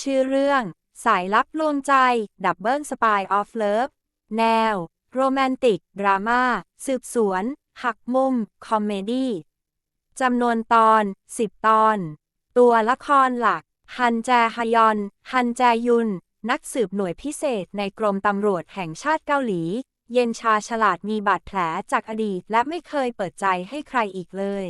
ชื่อเรื่อง สายลับลวงใจ ดับเบิลสปายออฟเลิฟแนว โรแมนติก ดราม่า สืบสวน หักมุม คอมเมดี้จำนวนตอน 10 ตอน ตัวละครหลัก ฮันแจฮยอน ฮันแจยุน นักสืบหน่วยพิเศษในกรมตำรวจแห่งชาติเกาหลี เย็นชาฉลาดมีบาดแผลจากอดีตและไม่เคยเปิดใจให้ใครอีกเลย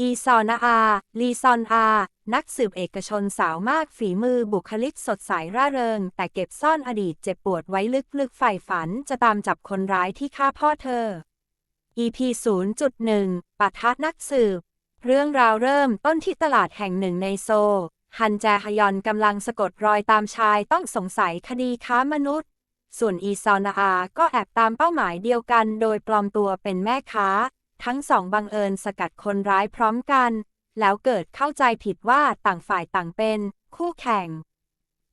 อีซอนาอา ลีซอนอา นักสืบเอกชนสาวมากฝีมือบุคลิกสดใสร่าเริง แต่เก็บซ่อนอดีตเจ็บปวดไว้ลึกๆใฝ่ฝันจะตามจับคนร้ายที่ฆ่าพ่อเธอ EP 0.1ปะทะนักสืบ เรื่องราวเริ่มต้นที่ตลาดแห่งหนึ่งในโซ ฮันแจฮยอนกำลังสะกดรอยตามชายต้องสงสัยคดีค้ามนุษย์ ส่วนอีซอนาอา ก็แอบตามเป้าหมายเดียวกัน โดยปลอมตัวเป็นแม่ค้า ทั้งสองบังเอิญสกัดคนร้ายพร้อมกัน แล้วเกิดเข้าใจผิดว่าต่างฝ่ายต่างเป็น คู่แข่ง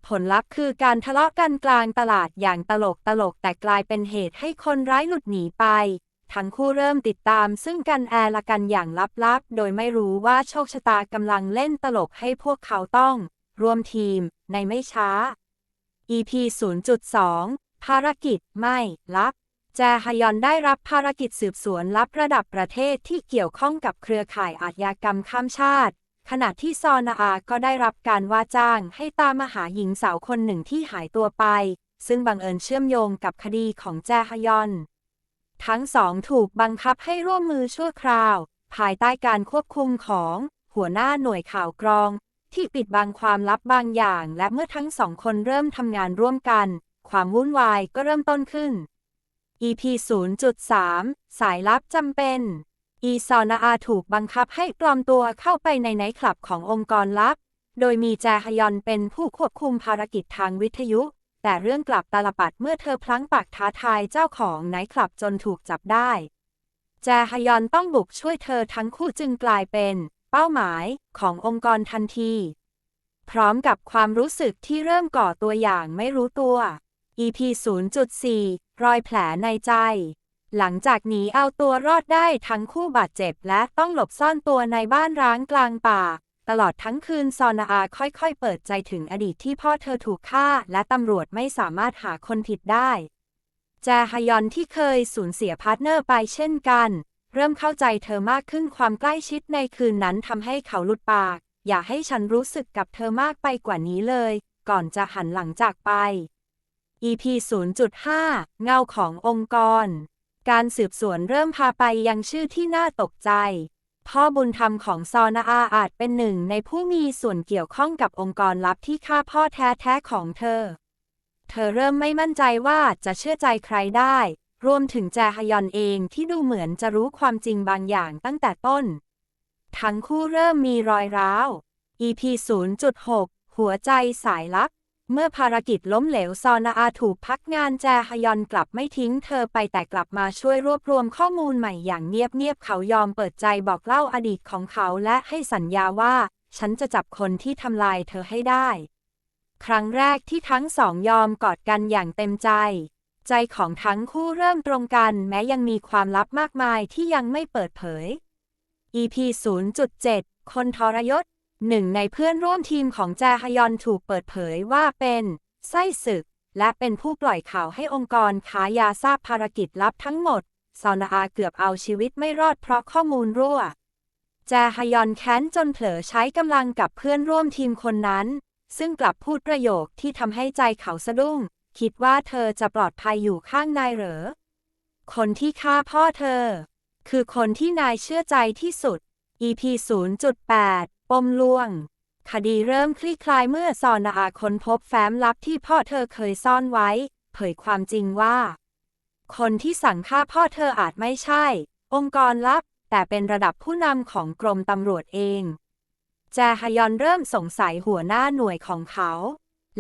ผลลัพธ์คือการทะเลาะกันกลางตลาดอย่างตลกตลกแต่กลายเป็นเหตุให้คนร้ายหลุดหนีไป ทั้งคู่เริ่มติดตามซึ่งกันแอละกันอย่างลับๆ โดยไม่รู้ว่าโชคชะตากำลังเล่นตลกให้พวกเขาต้องรวมทีม ในไม่ช้า EP 0.2 ภารกิจไม่ลับ แจฮยอนได้รับภารกิจสืบสวนลับระดับประเทศที่เกี่ยวข้องกับเครือข่ายอาชญากรรมข้ามชาติ ขณะที่ซอนาอาก็ได้รับการว่าจ้างให้ตามมาหาหญิงสาวคนหนึ่งที่หายตัวไป ซึ่งบังเอิญเชื่อมโยงกับคดีของแจฮยอน ทั้งสองถูกบังคับให้ร่วมมือชั่วคราว ภายใต้การควบคุมของ หัวหน้าหน่วยข่าวกรอง ที่ปิดบังความลับบางอย่าง และเมื่อทั้งสองคนเริ่มทำงานร่วมกัน ความวุ่นวายก็เริ่มต้นขึ้น EP 0.3 สายลับจำเป็น อีซอนาอาถูกบังคับให้ปลอมตัวเข้าไปในไนท์คลับขององค์กรลับ โดยมีแจฮยอนเป็นผู้ควบคุมภารกิจทางวิทยุ แต่เรื่องกลับตาลปัดเมื่อเธอพลั้งปากท้าทายเจ้าของไนท์คลับจนถูกจับได้ แจฮยอนต้องบุกช่วยเธอทั้งคู่จึงกลายเป็น เป้าหมายขององค์กรทันที พร้อมกับความรู้สึกที่เริ่มก่อตัวอย่างไม่รู้ตัว EP 0.4 รอยแผลในใจ หลังจากหนีเอาตัวรอดได้ทั้งคู่บาดเจ็บและต้องหลบซ่อนตัวในบ้านร้างกลางป่า ตลอดทั้งคืนซอนาอาค่อยๆ เปิดใจถึงอดีตที่พ่อเธอถูกฆ่า และตำรวจไม่สามารถหาคนผิดได้แจฮยอนที่เคยสูญเสียพาร์ทเนอร์ไปเช่นกัน เริ่มเข้าใจเธอมากขึ้นความใกล้ชิดในคืนนั้นทำให้เขาหลุดปาก อย่าให้ฉันรู้สึกกับเธอมากไปกว่านี้เลย ก่อนจะหันหลังจากไป EP 0.5 เงาขององค์กร การสืบสวนเริ่มพาไปยังชื่อที่น่าตกใจ พ่อบุญธรรมของซอนาอาอาจเป็นหนึ่งในผู้มีส่วนเกี่ยวข้องกับองค์กรลับที่ฆ่าพ่อแท้ๆของเธอ เธอเริ่มไม่มั่นใจว่าจะเชื่อใจใครได้ รวมถึงแจฮยอนเองที่ดูเหมือนจะรู้ความจริงบางอย่างตั้งแต่ต้น ทั้งคู่เริ่มมีรอยร้าว EP 0.6 หัวใจสายลับ เมื่อภารกิจล้มเหลวซอนาอาถูกพักงานแจฮยอนกลับไม่ทิ้งเธอไปแต่กลับมาช่วยรวบรวมข้อมูลใหม่อย่างเงียบๆเขายอมเปิดใจบอกเล่าอดีตของเขาและให้สัญญาว่า ฉันจะจับคนที่ทำลายเธอให้ได้ ครั้งแรกที่ทั้งสองยอมกอดกันอย่างเต็มใจ ใจของทั้งคู่เริ่มตรงกันแม้ยังมีความลับมากมายที่ยังไม่เปิดเผย EP 0.7 คนทรยศ หนึ่งในเพื่อนร่วมทีมของแจฮยอนถูกเปิดเผยว่าเป็น ไส้ศึก และเป็นผู้ปล่อยข่าวให้องค์กรค้ายาทราบภารกิจลับทั้งหมด ซอนาอาเกือบเอาชีวิตไม่รอดเพราะข้อมูลรั่ว แจฮยอนแค้นจนเผลอใช้กำลังกับเพื่อนร่วมทีมคนนั้น ซึ่งกลับพูดประโยคที่ทำให้ใจเขาสะดุ้ง คิดว่าเธอจะปลอดภัยอยู่ข้างนายเหรอ คนที่ฆ่าพ่อเธอ คือคนที่นายเชื่อใจที่สุด EP 0.8 ปมลวง คดีเริ่มคลี่คลายเมื่อซอนาอาค้นพบแฟ้มลับที่พ่อเธอเคยซ่อนไว้ เผยความจริงว่า คนที่สั่งฆ่าพ่อเธออาจไม่ใช่ องค์กรลับ แต่เป็นระดับผู้นำของกรมตำรวจเอง แจฮยอนเริ่มสงสัยหัวหน้าหน่วยของเขา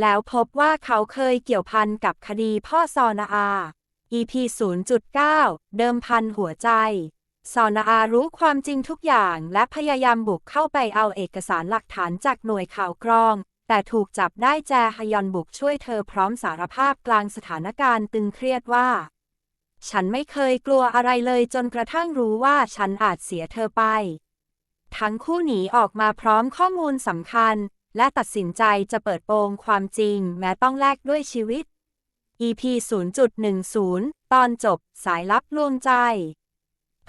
แล้วพบว่าเขาเคยเกี่ยวพันกับคดีพ่อซอนาอา EP 0.9 เดิมพันหัวใจ ซอนาอารู้ความจริงทุกอย่างและพยายามบุกเข้าไปเอาเอกสารหลักฐานจากหน่วยข่าวกรอง แต่ถูกจับได้แจฮยอนบุกช่วยเธอพร้อมสารภาพกลางสถานการณ์ตึงเครียดว่า ฉันไม่เคยกลัวอะไรเลยจนกระทั่งรู้ว่าฉันอาจเสียเธอไป ทั้งคู่หนีออกมาพร้อมข้อมูลสำคัญ และตัดสินใจจะเปิดโปงความจริงแม้ต้องแลกด้วยชีวิต EP 0.10 ตอนจบสายลับลวงใจ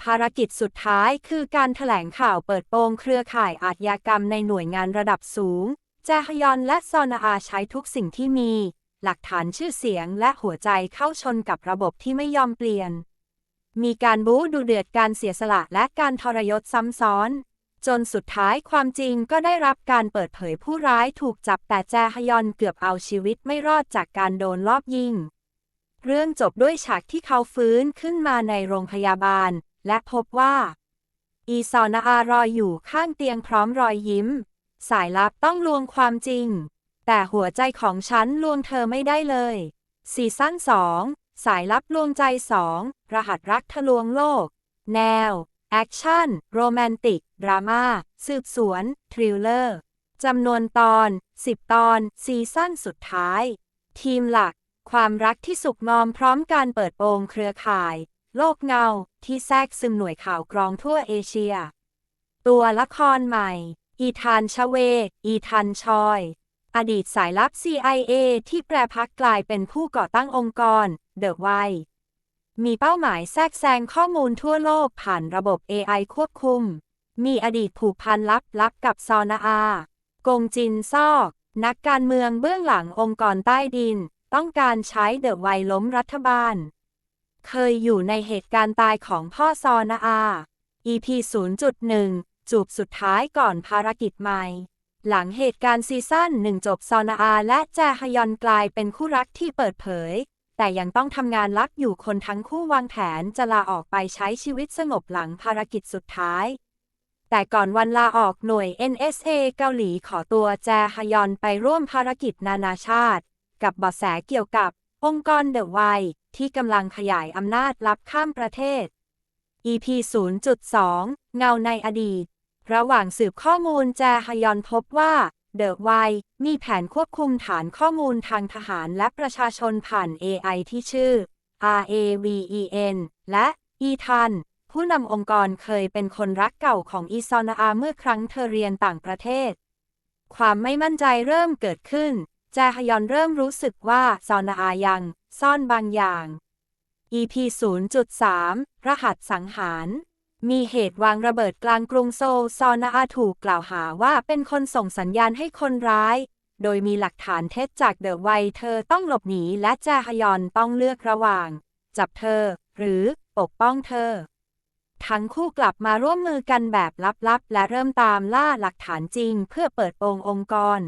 ภารกิจสุดท้ายคือการแถลงข่าวเปิดโปงเครือข่ายอาชญากรรมในหน่วยงานระดับสูง แจฮยอนและซอนอาใช้ทุกสิ่งที่มี หลักฐานชื่อเสียงและหัวใจเข้าชนกับระบบที่ไม่ยอมเปลี่ยน มีการบู๊ดูเดือดการเสียสละและการทรยศซ้ำซ้อน จนสุดท้ายความจริงก็ได้รับการเปิดเผยผู้ร้ายถูกจับแต่แจฮยอนเกือบเอาชีวิตไม่รอดจากการโดนลอบยิง เรื่องจบด้วยฉากที่เขาฟื้นขึ้นมาในโรงพยาบาล และพบว่า อีซอนาอารอยอยู่ข้างเตียงพร้อมรอยยิ้ม สายลับต้องลวงความจริง แต่หัวใจของฉันลวงเธอไม่ได้เลยซีซั่น2 สายลับลวงใจ 2 รหัสรักทะลวงโลก แนว แอคชั่น โรแมนติก ดราม่า สืบสวน ทริลเลอร์ จำนวนตอน 10 ตอน ซีซั่นสุดท้าย ทีมหลัก ความรักที่สุกงอมพร้อมการเปิดโปงเครือข่าย โลกเงาที่แทรกซึมหน่วยข่าวกรองทั่วเอเชีย ตัวละครใหม่ อีธานชเว อีธานชอย อดีตสายลับ CIA ที่แปรพักกลายเป็นผู้ก่อตั้งองค์กร เดอะไวมีเป้าหมายแทรกแซงข้อมูลทั่วโลกผ่านระบบ AI ควบคุม มีอดีตผูกพันลับๆกับซอนาอากงจินซอก นักการเมืองเบื้องหลังองค์กรใต้ดิน ต้องการใช้เดอะไวล้มรัฐบาล เคยอยู่ในเหตุการณ์ตายของพ่อซอนาอา EP 0.1 จูบสุดท้ายก่อนภารกิจใหม่ หลังเหตุการณ์ซีซั่นหนึ่งจบซอนาอา และแจฮยอนกลายเป็นคู่รักที่เปิดเผย แต่ยังต้องทำงานลับอยู่คนทั้งคู่วางแผนจะลาออกไปใช้ชีวิตสงบหลังภารกิจสุดท้ายแต่ก่อนวันลาออกหน่วย NSA เกาหลีขอตัวแจฮยอนไปร่วมภารกิจนานาชาติ กับเบาะแสเกี่ยวกับ องค์กรเดอะไวที่กำลังขยายอำนาจลับข้ามประเทศ EP 0.2 เงาในอดีต ระหว่างสืบข้อมูลแจฮยอนพบว่าเดอะไวมีแผนควบคุมฐานข้อมูลทางทหารและประชาชนผ่าน AI ที่ชื่อ RAVEN และ อีทัน ผู้นำองค์กรเคยเป็นคนรักเก่าของอีซอนาอาเมื่อครั้งเธอเรียนต่างประเทศ ความไม่มั่นใจเริ่มเกิดขึ้น จฮยอนเริ่มรู้สึกว่าซอนอายัง ซ่อนบางอย่าง EP 0.3 รหัสสังหาร มีเหตุวางระเบิดกลางกรุงโซล ซอนอาถูกกล่าวหาว่าเป็นคนส่งสัญญาณให้คนร้าย โดยมีหลักฐานเท็จจากเดอะไวเธอต้องหลบหนีและแจฮยอนต้องเลือกระหว่าง จับเธอ หรือปกป้องเธอ ทั้งคู่กลับมาร่วมมือกันแบบลับๆ และเริ่มตามล่าหลักฐานจริงเพื่อเปิดโปงองค์กร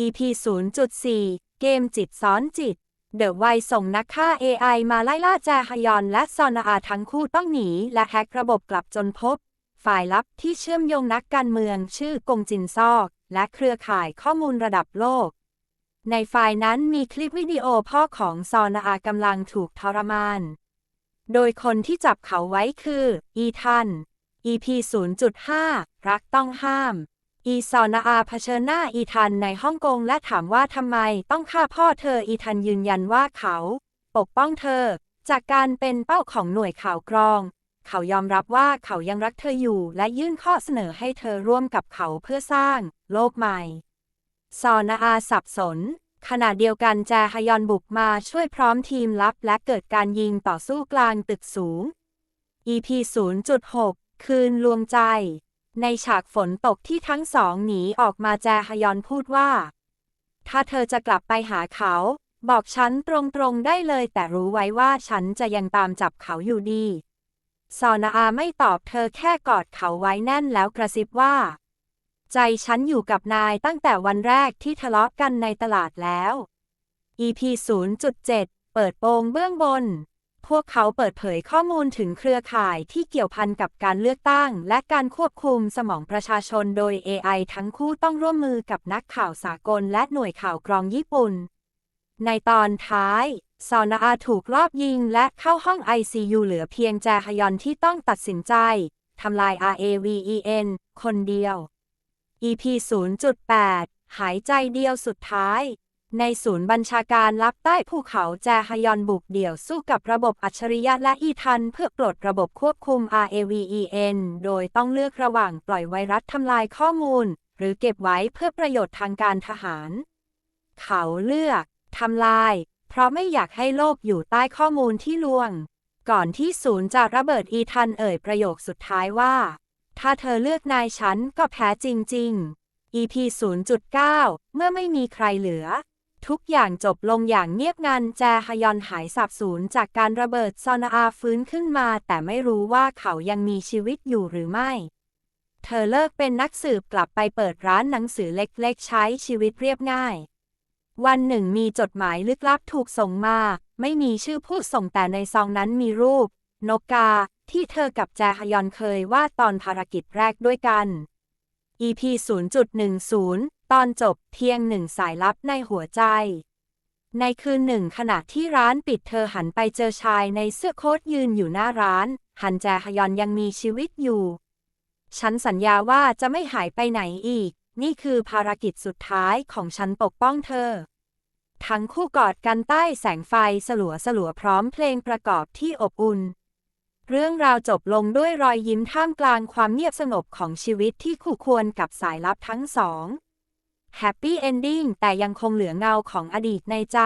EP 0.4 เกมจิตซ้อนจิต เดอะไวส่งนักฆ่า AI มาไล่ล่าแจฮยอนและซอนอาทั้งคู่ต้องหนี และแฮกระบบกลับจนพบ ฝ่ายลับที่เชื่อมโยงนักการเมืองชื่อกงจินซอก และเครือข่ายข้อมูลระดับโลก ในไฟล์นั้นมีคลิปวิดีโอพ่อของซอนอากำลังถูกทรมาน โดยคนที่จับเขาไว้คือ อีทัน EP 0.5 รักต้องห้าม อีซอนาอาเผชิญหน้าอีทันในฮ่องกงและถามว่าทำไมต้องฆ่าพ่อเธออีทันยืนยันว่าเขา ปกป้องเธอ จากการเป็นเป้าของหน่วยข่าวกรอง เขายอมรับว่าเขายังรักเธออยู่และยื่นข้อเสนอให้เธอร่วมกับเขาเพื่อสร้าง โลกใหม่ ซอนาอาสับสน ขณะเดียวกันแจฮยอนบุกมาช่วยพร้อมทีมลับและเกิดการยิงต่อสู้กลางตึกสูง EP 0.6 คืนลวงใจ ในฉากฝนตกที่ทั้งสองหนีออกมาแจฮยอนพูดว่า ถ้าเธอจะกลับไปหาเขา บอกฉันตรงๆได้เลยแต่รู้ไว้ว่าฉันจะยังตามจับเขาอยู่ดี ซอนาอาไม่ตอบเธอแค่กอดเขาไว้แน่นแล้วกระซิบว่า ใจฉันอยู่กับนายตั้งแต่วันแรกที่ทะเลาะกันในตลาดแล้ว EP 0.7 เปิดโปงเบื้องบน พวกเขาเปิดเผยข้อมูลถึงเครือข่ายที่เกี่ยวพันกับการเลือกตั้ง และการควบคุมสมองประชาชนโดย AI ทั้งคู่ต้องร่วมมือกับนักข่าวสากลและหน่วยข่าวกรองญี่ปุ่น ในตอนท้าย ซอนาอาถูกลอบยิงและเข้าห้อง ICU เหลือเพียงแจฮยอนที่ต้องตัดสินใจทำลาย RAVEN คนเดียว EP 0.8 หายใจเดียวสุดท้าย ในศูนย์บัญชาการลับใต้ภูเขาแจฮยอนบุกเดี่ยวสู้กับระบบอัจฉริยะและอีทัน เพื่อปลดระบบควบคุม RAVEN โดยต้องเลือกระหว่างปล่อยไวรัสทำลายข้อมูล หรือเก็บไว้เพื่อประโยชน์ทางการทหาร เขาเลือกทำลาย เพราะไม่อยากให้โลกอยู่ใต้ข้อมูลที่ลวง ก่อนที่ศูนย์จะระเบิดอีทันเอ่ยประโยคสุดท้ายว่า ถ้าเธอเลือกนายฉันก็แพ้จริง ๆ EP 0.9 เมื่อไม่มีใครเหลือ ทุกอย่างจบลงอย่างเงียบงัน แจฮยอนหายสับสูญจากการระเบิดซอนาอาฟื้นขึ้นมา แต่ไม่รู้ว่าเขายังมีชีวิตอยู่หรือไม่ เธอเลิกเป็นนักสืบกลับไปเปิดร้านหนังสือเล็กๆ ใช้ชีวิตเรียบง่าย วันหนึ่งมีจดหมายลึกลับถูกส่งมา ไม่มีชื่อผู้ส่งแต่ในซองนั้นมีรูป นกกา ที่เธอกับแจฮยอนเคยวาดตอนภารกิจแรกด้วยกัน EP 0.10 ตอนจบเพียงหนึ่งสายลับในหัวใจ ในคืนหนึ่งขณะที่ร้านปิดเธอหันไปเจอชายในเสื้อโค้ทยืนอยู่หน้าร้าน ฮันแจฮยอนยังมีชีวิตอยู่ ฉันสัญญาว่าจะไม่หายไปไหนอีก นี่คือภารกิจสุดท้ายของฉันปกป้องเธอ ทั้งคู่กอดกันใต้แสงไฟสลัวสลัวพร้อมเพลงประกอบที่อบอุ่นเรื่องราวจบลงด้วยรอยยิ้มท่ามกลางความเงียบสงบของชีวิตที่คู่ควรกับสายลับทั้งสอง แฮปปี้เอนดิ้งแต่ยังคงเหลือเงาของอดีตในใจ